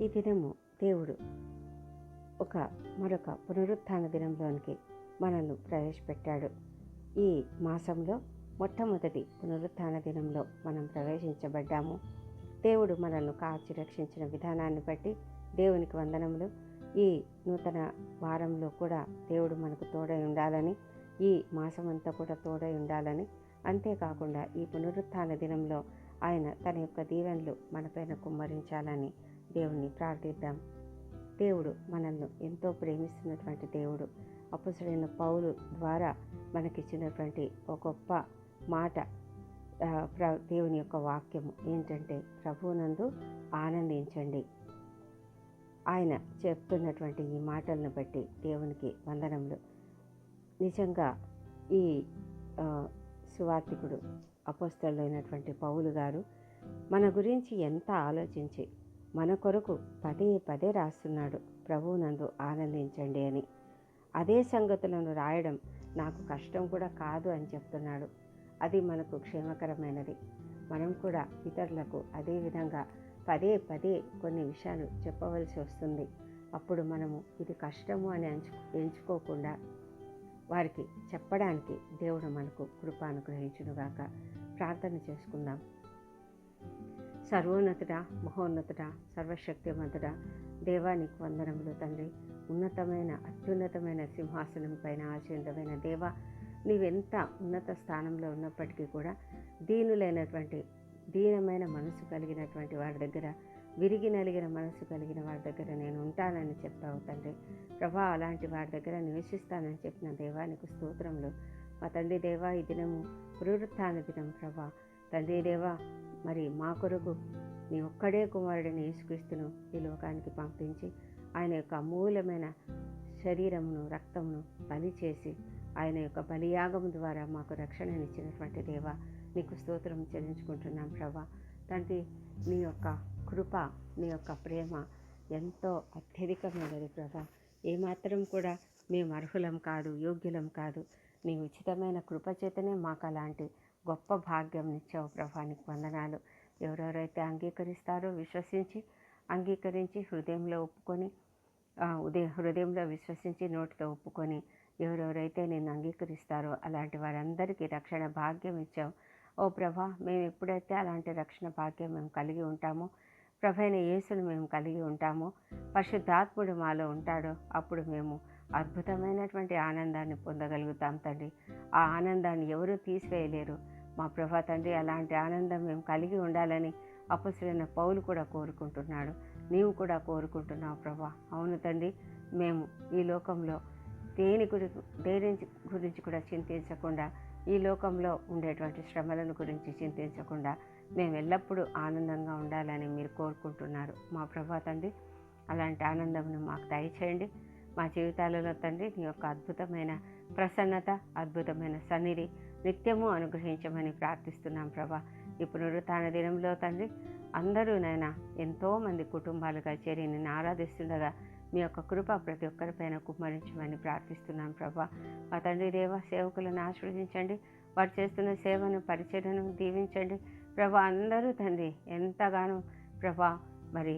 ఈ దినము దేవుడు ఒక మరొక పునరుత్థాన దినంలోనికి మనల్ని ప్రవేశపెట్టాడు. ఈ మాసంలో మొట్టమొదటి పునరుత్థాన దినంలో మనం ప్రవేశించబడ్డాము. దేవుడు మనల్ని కాచి రక్షించిన విధానాన్ని బట్టి దేవునికి వందనములు. ఈ నూతన వారంలో కూడా దేవుడు మనకు తోడై ఉండాలని ఈ మాసం అంతా కూడా తోడై ఉండాలని. అంతేకాకుండా ఈ పునరుత్థాన దినంలో ఆయన తన యొక్క దీవెనలు మనపైన కుమ్మరించాలని దేవుణ్ణి ప్రార్థిద్దాం. దేవుడు మనల్ని ఎంతో ప్రేమిస్తున్నటువంటి దేవుడు. అపుసరైన పౌలు ద్వారా మనకిచ్చినటువంటి ఒక గొప్ప మాట ప్ర- దేవుని యొక్క వాక్యము ఏంటంటే ప్రభువునందు ఆనందించండి. ఆయన చెప్తున్నటువంటి ఈ మాటలను బట్టి దేవునికి వందనములు. నిజంగా ఈ సువార్థికుడు అపోస్తలైనటువంటి పౌలు గారు మన గురించి ఎంత ఆలోచించి మన కొరకు పదే పదే రాస్తున్నాడు. ప్రభువునందు ఆనందించండి అని. అదే సంగతులను రాయడం నాకు కష్టం కూడా కాదు అని చెప్తున్నాడు. అది మనకు క్షేమకరమైనది. మనం కూడా ఇతరులకు అదే విధంగా పదే పదే కొన్ని విషయాలు చెప్పవలసి వస్తుంది. అప్పుడు మనము ఇది కష్టము అని ఎంచు ఎంచుకోకుండా వారికి చెప్పడానికి దేవుడు మనకు కృప అనుగ్రహించునుగాక ప్రార్థన చేసుకుందాం. సర్వోన్నతుడ మహోన్నతుడ సర్వశక్తిమంతుడా దేవానికి వందనములు తండ్రి. ఉన్నతమైన అత్యున్నతమైన సింహాసనం పైన ఆచరణమైన దేవ నీవెంత ఉన్నత స్థానంలో ఉన్నప్పటికీ కూడా దీనులైనటువంటి దీనమైన మనసు కలిగినటువంటి వారి దగ్గర విరిగి నలిగిన మనసు కలిగిన వారి దగ్గర నేను ఉంటానని చెప్పావు తండ్రి. ప్రభా అలాంటి వారి దగ్గర నివసిస్తానని చెప్పిన దేవానికి స్తోత్రంలో మా తండ్రి దేవా ఈ దినము పునరుత్న దినం ప్రభా. తండ్రి దేవా మరి మా కొరకు నీ ఒక్కడే కుమారుడిని యేసుక్రీస్తును ఈ లోకానికి పంపించి ఆయన యొక్క అమూలమైన శరీరమును రక్తమును బలి చేసి ఆయన యొక్క బలియాగము ద్వారా మాకు రక్షణనిచ్చినటువంటి దేవ నీకు స్తోత్రం చెల్లించుకుంటున్నాం ప్రభా. తండ్రి నీ యొక్క కృప నీ యొక్క ప్రేమ ఎంతో అత్యధికమైనది ప్రభా. ఏమాత్రం కూడా మేము అర్హులం కాదు యోగ్యులం కాదు. నీ ఉచితమైన కృప చేతనే మాకు అలాంటి గొప్ప భాగ్యం ఇచ్చావు ప్రభానికి వందనాలు. ఎవరెవరైతే అంగీకరిస్తారో విశ్వసించి అంగీకరించి హృదయంలో ఒప్పుకొని ఉదయ ఉదయం హృదయంలో విశ్వసించి నోటితో ఒప్పుకొని ఎవరెవరైతే నేను అంగీకరిస్తారో అలాంటి వారందరికీ రక్షణ భాగ్యం ఇచ్చావు. ఓ ప్రభా మేము ఎప్పుడైతే అలాంటి రక్షణ భాగ్యం మేము కలిగి ఉంటామో ప్రభైన యేసును మేము కలిగి ఉంటామో పరిశుద్ధాత్ముడు మాలో ఉంటాడో అప్పుడు మేము అద్భుతమైనటువంటి ఆనందాన్ని పొందగలుగుతాం తండ్రి. ఆ ఆనందాన్ని ఎవరూ తీసివేయలేరు. మా ప్రభా తండ్రి అలాంటి ఆనందం మేము కలిగి ఉండాలని అపసులైన పౌలు కూడా కోరుకుంటున్నాడు. నీవు కూడా కోరుకుంటున్నావు ప్రభా. అవును తండ్రి మేము ఈ లోకంలో దేని గురి దేని గురించి కూడా చింతించకుండా ఈ లోకంలో ఉండేటువంటి శ్రమలను గురించి చింతించకుండా మేము ఎల్లప్పుడూ ఆనందంగా ఉండాలని మీరు కోరుకుంటున్నారు. మా ప్రభా తండ్రి అలాంటి ఆనందంను మాకు దయచేయండి. మా జీవితాలలో తండ్రి నీ యొక్క అద్భుతమైన ప్రసన్నత అద్భుతమైన సన్నిధి నిత్యము అనుగ్రహించమని ప్రార్థిస్తున్నాం ప్రభా. ఈ పునరుత్న దినంలో తండ్రి అందరూ నైనా ఎంతోమంది కుటుంబాలుగా చేరి నేను ఆరాధిస్తుండగా మీ యొక్క కృప ప్రతి ఒక్కరిపైన కుమ్మరించమని ప్రార్థిస్తున్నాం ప్రభా. మా తండ్రి దేవ సేవకులను ఆశీర్వదించండి. వారు చేస్తున్న సేవను పరిచయను దీవించండి. ప్రభా అందరూ తండ్రి ఎంతగానో ప్రభా మరి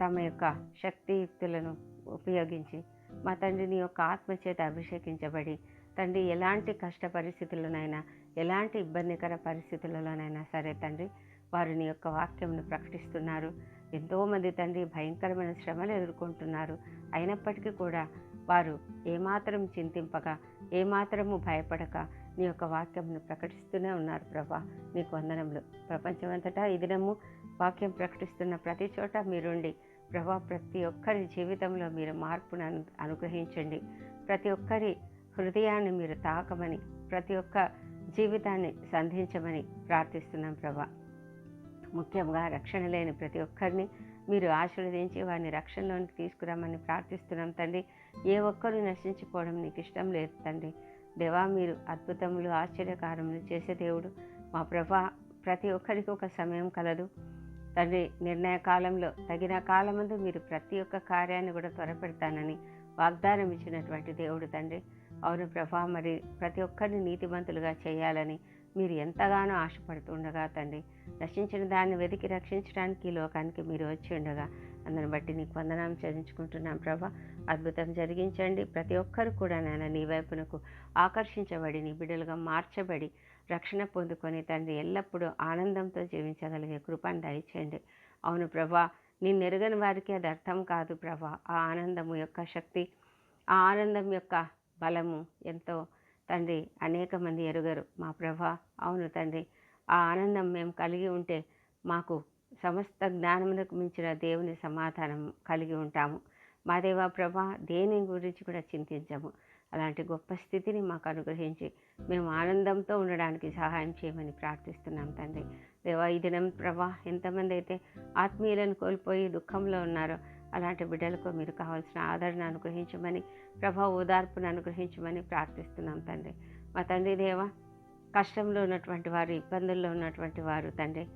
తమ యొక్క శక్తియుక్తులను ఉపయోగించి మా తండ్రిని యొక్క ఆత్మ చేత అభిషేకించబడి తండ్రి ఎలాంటి కష్ట పరిస్థితుల్లోనైనా ఎలాంటి ఇబ్బందికర పరిస్థితులలోనైనా సరే తండ్రి వారు నీ యొక్క వాక్యంను ప్రకటిస్తున్నారు. ఎంతోమంది తండ్రి భయంకరమైన శ్రమలు ఎదుర్కొంటున్నారు. అయినప్పటికీ కూడా వారు ఏమాత్రం చింతింపక ఏమాత్రము భయపడక నీ యొక్క వాక్యంను ప్రకటిస్తూనే ఉన్నారు ప్రభా. నీకు వందనములు. ప్రపంచమంతటా ఈ దినము వాక్యం ప్రకటిస్తున్న ప్రతి చోట మీరుండి ప్రభా ప్రతి ఒక్కరి జీవితంలో మీరు మార్పును అను అనుగ్రహించండి. ప్రతి ఒక్కరి హృదయాన్ని మీరు తాకమని ప్రతి ఒక్క జీవితాన్ని సంధించమని ప్రార్థిస్తున్నాం ప్రభా. ముఖ్యంగా రక్షణ లేని ప్రతి ఒక్కరిని మీరు ఆశీర్వదించి వారిని రక్షణలోనికి తీసుకురామని ప్రార్థిస్తున్నాం తండ్రి. ఏ ఒక్కరూ నశించిపోవడం నీకు ఇష్టం లేదు తండ్రి. దేవా మీరు అద్భుతములు ఆశ్చర్యకారములు చేసే దేవుడు. మా ప్రభా ప్రతి ఒక్కరికి ఒక సమయం కలదు. తండ్రి నిర్ణయ కాలంలో తగిన కాలమందు మీరు ప్రతి ఒక్క కార్యాన్ని కూడా త్వరపెడతానని వాగ్దానం ఇచ్చినటువంటి దేవుడు తండ్రి. అవును ప్రభా మరి ప్రతి ఒక్కరిని నీతిమంతులుగా చేయాలని మీరు ఎంతగానో ఆశపడుతుండగా తండ్రి. రక్షించిన దాన్ని వెతికి రక్షించడానికి ఈ లోకానికి మీరు వచ్చి ఉండగా అందుని బట్టి నీకు వందనాలు చెల్లించుకుంటున్నాం ప్రభా. అద్భుతం జరిగించండి. ప్రతి ఒక్కరు కూడా నాయన నీ వైపునకు ఆకర్షించబడి నీ బిడ్డలుగా మార్చబడి రక్షణ పొందుకొని తండ్రి ఎల్లప్పుడూ ఆనందంతో జీవించగలిగే కృపను దయచేయండి. అవును ప్రభా నిన్ను ఎరుగని వారికి అది అర్థం కాదు ప్రభా. ఆ ఆనందము యొక్క శక్తి ఆ ఆనందం యొక్క బలము ఎంతో తండ్రి. అనేక మంది ఎరుగరు. మా ప్రభా అవును తండ్రి. ఆ ఆనందం మేము కలిగి ఉంటే మాకు సమస్త జ్ఞానమునకు మించిన దేవుని సమాధానం కలిగి ఉంటాము. మా దేవా ప్రభా దేని గురించి కూడా చింతించము. అలాంటి గొప్ప స్థితిని మాకు అనుగ్రహించి మేము ఆనందంతో ఉండడానికి సహాయం చేయమని ప్రార్థిస్తున్నాం తండ్రి. దేవా ఈ దినం ప్రభా ఎంతమంది అయితే ఆత్మీయులను కోల్పోయి దుఃఖంలో ఉన్నారో అలాంటి బిడ్డలకు మీరు కావాల్సిన ఆదరణ అనుగ్రహించమని ప్రభా ఓదార్పును అనుగ్రహించమని ప్రార్థిస్తున్నాం తండ్రి. మా తండ్రి దేవ కష్టంలో ఉన్నటువంటి వారు ఇబ్బందుల్లో ఉన్నటువంటి వారు తండ్రి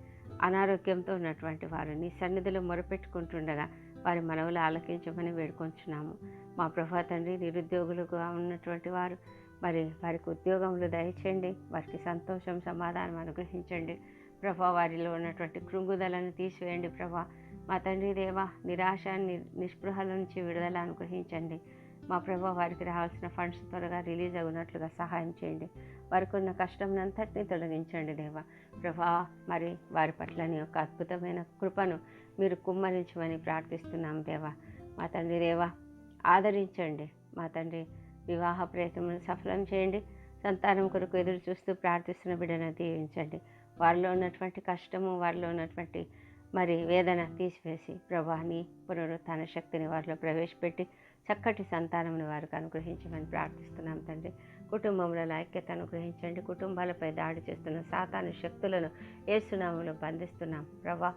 అనారోగ్యంతో ఉన్నటువంటి వారు నీ సన్నిధిలో మొరపెట్టుకుంటుండగా వారి మనవులు ఆలకించమని వేడుకొంచున్నాము. మా ప్రభా తండ్రి నిరుద్యోగులుగా ఉన్నటువంటి వారు మరి వారికి ఉద్యోగములు దయచేయండి వారికి సంతోషం సమాధానం అనుగ్రహించండి. ప్రభా వారిలో ఉన్నటువంటి కృంగుదలను తీసివేయండి ప్రభా. మా తండ్రి దేవ నిరాశ నిస్పృహల నుంచి విడుదల అనుగ్రహించండి. మా ప్రభు వారికి రావాల్సిన ఫండ్స్ త్వరగా రిలీజ్ అవునట్లుగా సహాయం చేయండి. వారికి ఉన్న కష్టంనంతటినీ తొలగించండి దేవ. ప్రభా మరి వారి పట్ల నీ యొక్క అద్భుతమైన కృపను మీరు కుమ్మరించమని ప్రార్థిస్తున్నాం దేవా. మా తండ్రి దేవా ఆదరించండి. మా తండ్రి వివాహ ప్రయత్నములు సఫలం చేయండి. సంతానం కొరకు ఎదురు చూస్తూ ప్రార్థిస్తున్న బిడ్డను దీవించండి. వారిలో ఉన్నటువంటి కష్టము వారిలో ఉన్నటువంటి మరి వేదన తీసివేసి ప్రభాని పునరుత్థాన శక్తిని వారిలో ప్రవేశపెట్టి చక్కటి సంతానమును వారికి అనుగ్రహించమని ప్రార్థిస్తున్నాం తండ్రి. కుటుంబంలో ఐక్యత అనుగ్రహించండి. కుటుంబాలపై దాడి చేస్తున్న సాతాను శక్తులను ఏసునామంలో బంధిస్తున్నాం. ప్రభా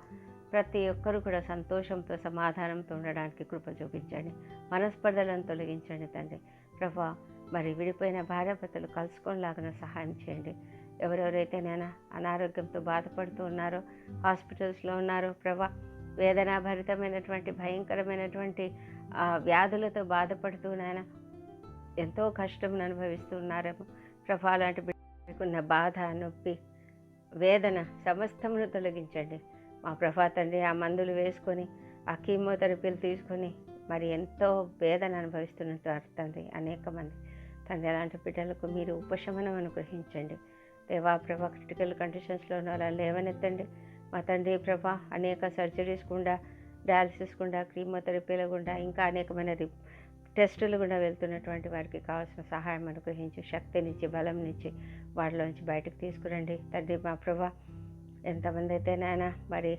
ప్రతి ఒక్కరు కూడా సంతోషంతో సమాధానంతో ఉండడానికి కృప చూపించండి. మనస్పర్ధలను తొలగించండి తండ్రి. ప్రభా మరి విడిపోయిన భార్యాభర్తలు కలుసుకొనిలాగా సహాయం చేయండి. ఎవరెవరైతే నేను అనారోగ్యంతో బాధపడుతూ ఉన్నారో హాస్పిటల్స్లో ఉన్నారో ప్రభా వేదనాభరితమైనటువంటి భయంకరమైనటువంటి ఆ, వ్యాధులతో బాధపడుతూ నాయన ఎంతో కష్టం అనుభవిస్తూ ఉన్నారేమో. ప్రభా లాంటి బిడ్డకున్న బాధ నొప్పి వేదన సమస్తమును తొలగించండి. మా ప్రభా తండ్రి ఆ మందులు వేసుకొని ఆ కీమోథెరపీలు తీసుకొని మరి ఎంతో వేదన అనుభవిస్తున్నట్టు తండ్రి అనేక మంది తండ్రి అలాంటి బిడ్డలకు మీరు ఉపశమనం అనుగ్రహించండి. దేవా ప్రభా క్రిటికల్ కండిషన్స్లో ఉన్న వాళ్ళని లేవనెత్తండి. మా తండ్రి ప్రభా అనేక సర్జరీస్ గుండా డయాలసిస్ గుండా క్రీమోథెరపీల గుండా ఇంకా అనేకమైన టెస్టులు గుండా వెళ్తున్నటువంటి వారికి కావాల్సిన సహాయం అనుగ్రహించి శక్తినిచ్చి బలంనిచ్చి వాటిలోంచి బయటకు తీసుకురండి. తండ్రి మా ప్రభా ఎంతమంది అయితే నాయన మరి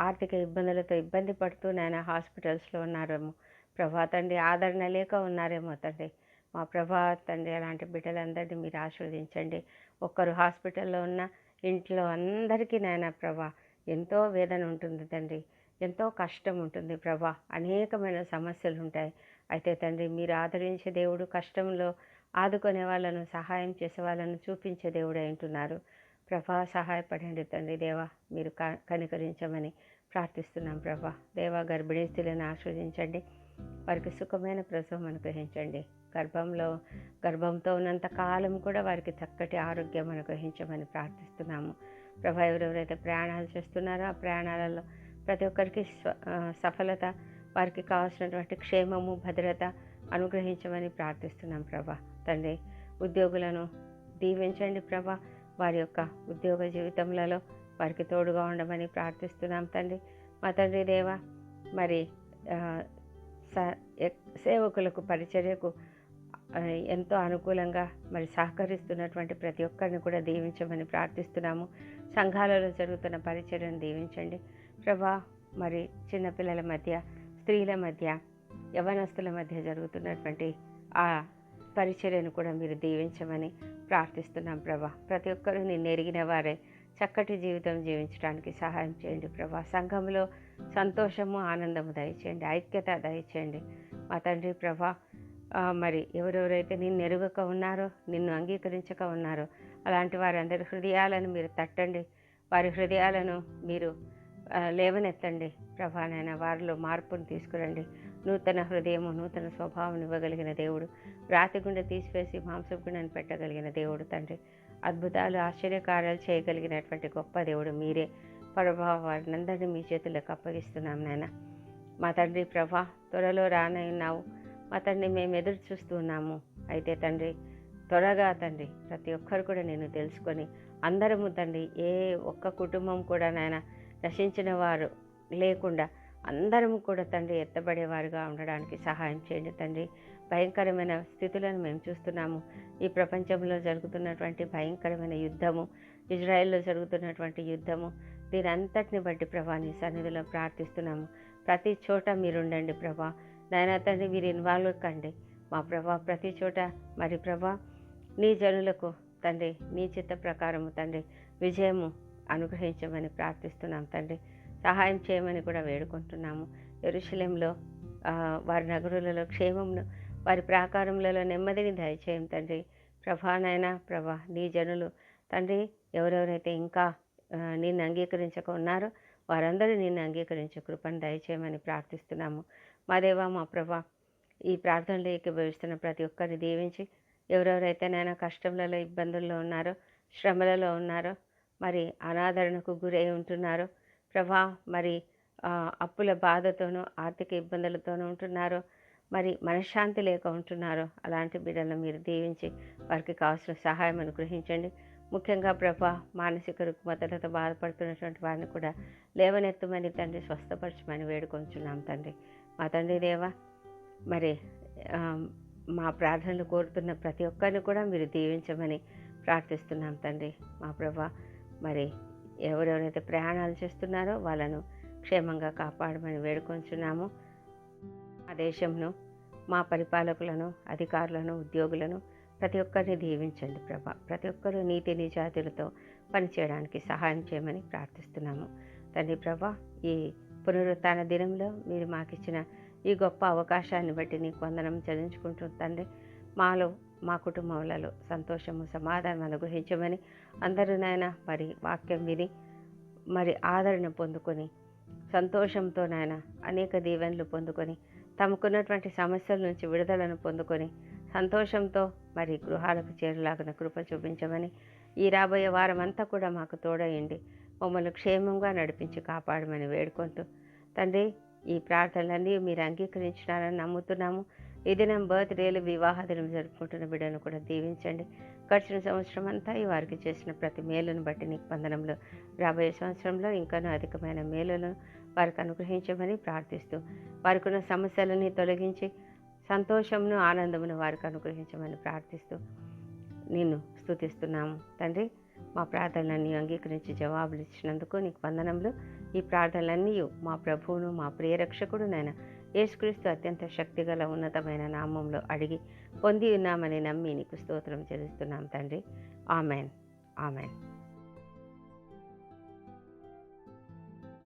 ఆర్థిక ఇబ్బందులతో ఇబ్బంది పడుతూ నాయన హాస్పిటల్స్లో ఉన్నారేమో ప్రభా తండ్రి ఆదరణ లేక ఉన్నారేమో తండ్రి. మా ప్రభా తండ్రి అలాంటి బిడ్డలందరినీ మీరు ఆశీర్వదించండి. ఒక్కరు హాస్పిటల్లో ఉన్న ఇంట్లో అందరికీ నాయన ప్రభా ఎంతో వేదన ఉంటుంది తండ్రి. ఎంతో కష్టం ఉంటుంది ప్రభా. అనేకమైన సమస్యలు ఉంటాయి. అయితే తండ్రి మీరు ఆదరించే దేవుడు కష్టంలో ఆదుకునే వాళ్ళను సహాయం చేసే వాళ్ళను చూపించే దేవుడు అంటున్నారు ప్రభా సహాయపడండి తండ్రి దేవా. మీరు క కనికరించమని ప్రార్థిస్తున్నాం ప్రభా. దేవా గర్భిణీ స్త్రీలను ఆస్వాదించండి వారికి సుఖమైన ప్రసవం అనుగ్రహించండి. గర్భంలో గర్భంతో ఉన్నంత కాలం కూడా వారికి చక్కటి ఆరోగ్యం అనుగ్రహించమని ప్రార్థిస్తున్నాము. ప్రభా ఎవరెవరైతే ప్రయాణాలు చేస్తున్నారో ఆ ప్రయాణాలలో ప్రతి ఒక్కరికి సఫలత వారికి కావాల్సినటువంటి క్షేమము భద్రత అనుగ్రహించమని ప్రార్థిస్తున్నాం ప్రభా. తండ్రి ఉద్యోగులను దీవించండి ప్రభా. వారి యొక్క ఉద్యోగ జీవితంలో వారికి తోడుగా ఉండమని ప్రార్థిస్తున్నాం తండ్రి. మా తండ్రి దేవ మరి స- సేవకులకు పరిచర్యకు ఎంతో అనుకూలంగా మరి సహకరిస్తున్నటువంటి ప్రతి ఒక్కరిని కూడా దీవించమని ప్రార్థిస్తున్నాము. సంఘాలలో జరుగుతున్న పరిచర్యను దీవించండి. ప్రభా మరి చిన్నపిల్లల మధ్య స్త్రీల మధ్య యవనస్తుల మధ్య జరుగుతున్నటువంటి ఆ పరిచర్యను కూడా మీరు దీవించమని ప్రార్థిస్తున్నాం ప్రభా. ప్రతి ఒక్కరూ నిన్ను ఎరిగిన వారే. చక్కటి జీవితం జీవించడానికి సహాయం చేయండి ప్రభా. సంఘంలో సంతోషము ఆనందము దయచేయండి. ఐక్యత దయచేయండి. మా తండ్రి ప్రభా మరి ఎవరెవరైతే నిన్ను ఎరుగక ఉన్నారో నిన్ను అంగీకరించక ఉన్నారో అలాంటి వారందరి హృదయాలను మీరు తట్టండి. వారి హృదయాలను మీరు లేవనెత్తండి. ప్రభానైనా వారిలో మార్పును తీసుకురండి. నూతన హృదయము నూతన స్వభావం ఇవ్వగలిగిన దేవుడు. రాతి గుండె తీసివేసి మాంసపు గుండెను పెట్టగలిగిన దేవుడు తండ్రి. అద్భుతాలు ఆశ్చర్యకార్యాలు చేయగలిగినటువంటి గొప్ప దేవుడు మీరే. ప్రభా వారినందరినీ మీ చేతులకు అప్పగిస్తున్నాం నాయన. మా తండ్రి ప్రభా త్వరలో రానయ్యున్నావు అతన్ని మేము ఎదురు చూస్తున్నాము అయితే తండ్రి త్వరగా తండ్రి ప్రతి ఒక్కరు కూడా నేను తెలుసుకొని అందరము తండ్రి ఏ ఒక్క కుటుంబం కూడా నాయన నశించిన వారు లేకుండా అందరం కూడా తండ్రి ఎత్తబడేవారుగా ఉండడానికి సహాయం చేయండి తండ్రి. భయంకరమైన స్థితులను మేము చూస్తున్నాము. ఈ ప్రపంచంలో జరుగుతున్నటువంటి భయంకరమైన యుద్ధము ఇజ్రాయెల్లో జరుగుతున్నటువంటి యుద్ధము దీని అంతటిని బట్టి ప్రభా నీ సన్నిధిలో ప్రార్థిస్తున్నాము. ప్రతి చోట మీరుండండి ప్రభా. నాయన తండ్రి మీరు ఇన్వాల్వ్ కండి మా ప్రభా ప్రతి చోట మరి ప్రభా నీ జనులకు తండ్రి నీ చిత్త ప్రకారము తండ్రి విజయము అనుగ్రహించమని ప్రార్థిస్తున్నాం తండ్రి. సహాయం చేయమని కూడా వేడుకుంటున్నాము. ఎరుశలంలో వారి నగరులలో క్షేమమును వారి ప్రాకారములలో నెమ్మదిని దయచేయం తండ్రి. ప్రభానైనా ప్రభా నీ జనులు తండ్రి ఎవరెవరైతే ఇంకా నిన్ను అంగీకరించక ఉన్నారో వారందరూ నిన్ను అంగీకరించే కృపను దయచేయమని ప్రార్థిస్తున్నాము. మా దేవా మా ప్రభా ఈ ప్రార్థనలో ఏకీభవిస్తున్న ప్రతి ఒక్కరిని దీవించి ఎవరెవరైతే నైనా కష్టంలలో ఇబ్బందుల్లో ఉన్నారో శ్రమలలో ఉన్నారో మరి అనాదరణకు గురై ఉంటున్నారో ప్రభా మరి అప్పుల బాధతోనూ ఆర్థిక ఇబ్బందులతోనూ ఉంటున్నారో మరి మనశ్శాంతి లేక ఉంటున్నారో అలాంటి బిడ్డలను మీరు దీవించి వారికి కావాల్సిన సహాయం అనుగ్రహించండి. ముఖ్యంగా ప్రభా మానసిక రుగ్మతలతో బాధపడుతున్నటువంటి వారిని కూడా లేవనెత్తమని తండ్రి స్వస్థపరచమని వేడుకొంచున్నాం తండ్రి. మా తండ్రి దేవా మరి మా ప్రార్థనలు కోరుతున్న ప్రతి ఒక్కరిని కూడా మీరు దీవించమని ప్రార్థిస్తున్నాం తండ్రి. మా ప్రభా మరి ఎవరెవరైతే ప్రయాణాలు చేస్తున్నారో వాళ్ళను క్షేమంగా కాపాడమని వేడుకొంచున్నాము. మా దేశంను మా పరిపాలకులను అధికారులను ఉద్యోగులను ప్రతి ఒక్కరిని దీవించండి ప్రభా. ప్రతి ఒక్కరూ నీతి నిజాతులతో పనిచేయడానికి సహాయం చేయమని ప్రార్థిస్తున్నాము. తండ్రి ప్రభా ఈ పునరుత్న దినంలో మీరు మాకిచ్చిన ఈ గొప్ప అవకాశాన్ని బట్టి నీకు వందనం చదివించుకుంటూ తండ్రి మాలో మా కుటుంబంలో సంతోషము సమాధానం అనుగ్రహించమని అందరూ నాయన మరి వాక్యం విని మరి ఆదరణ పొందుకొని సంతోషంతో నాయన అనేక దీవెనలు పొందుకొని తమకున్నటువంటి సమస్యల నుంచి విడుదలను పొందుకొని సంతోషంతో మరి గృహాలకు చేరులాగిన కృప చూపించమని ఈ రాబోయే వారం అంతా కూడా మాకు తోడయండి. మమ్మల్ని క్షేమంగా నడిపించి కాపాడమని వేడుకుంటూ తండ్రి ఈ ప్రార్థనలన్నీ మీరు అంగీకరించినారని నమ్ముతున్నాము. ఈ దినం బర్త్డేలు వివాహ దినం జరుపుకుంటున్న బిడ్డను కూడా దీవించండి. గడిచిన సంవత్సరం అంతా ఈ వారికి చేసిన ప్రతి మేలును బట్టి నీకు పందనంలో రాబోయే సంవత్సరంలో ఇంకనూ అధికమైన మేలులను వారికి అనుగ్రహించమని ప్రార్థిస్తూ వారికి ఉన్న సమస్యలని తొలగించి సంతోషమును ఆనందమును వారికి అనుగ్రహించమని ప్రార్థిస్తూ నిన్ను స్థుతిస్తున్నాము తండ్రి మా ప్రార్థనలన్నీ అంగీకరించి జవాబులు ఇచ్చినందుకు నీకు వందనములు. ఈ ప్రార్థనలన్నీ మా ప్రభువును మా ప్రియరక్షకుడు నైనా యేసుక్రీస్తు అత్యంత శక్తిగల ఉన్నతమైన నామంలో అడిగి పొంది ఉన్నామని నమ్మి నీకు స్తోత్రం చెల్లిస్తున్నాం తండ్రి. ఆమెన్. ఆమెన్.